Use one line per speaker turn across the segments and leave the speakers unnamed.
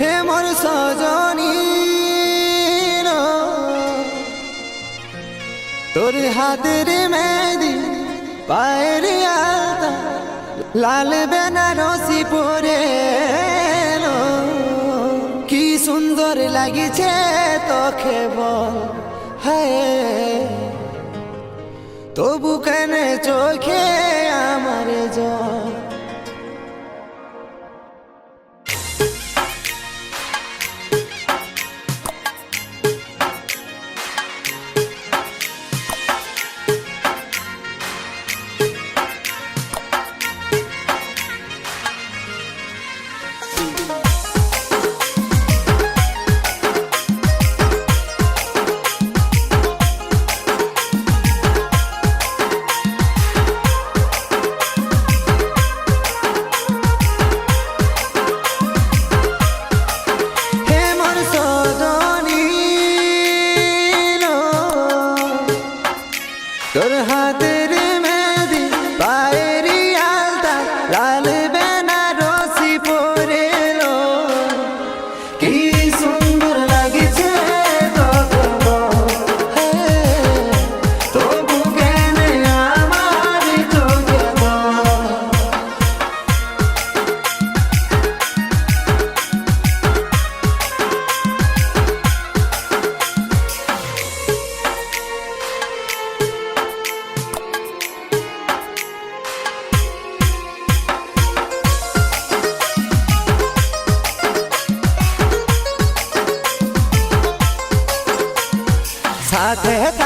হে মোর সজনী তোর হাতের মেহেদি, পায়ের আলতা লাল বেনারসি পরে। কি সুন্দর লাগিছে তোকে বল হ্যাঁ তবু কেন চোখে સાથે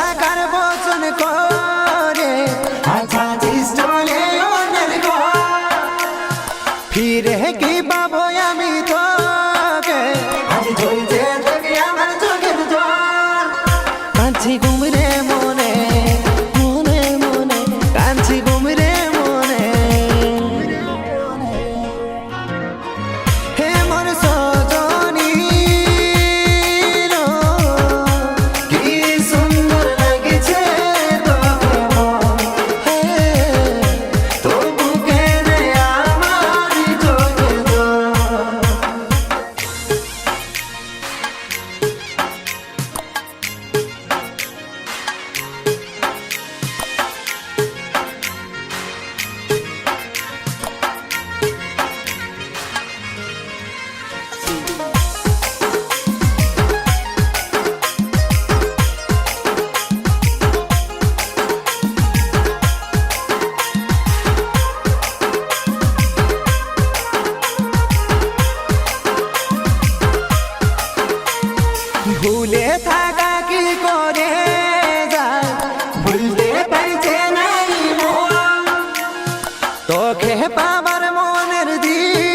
ভুলে থাকা কি করে ভুলতে পারছে নাই তোকে পাবার মনের দিয়ে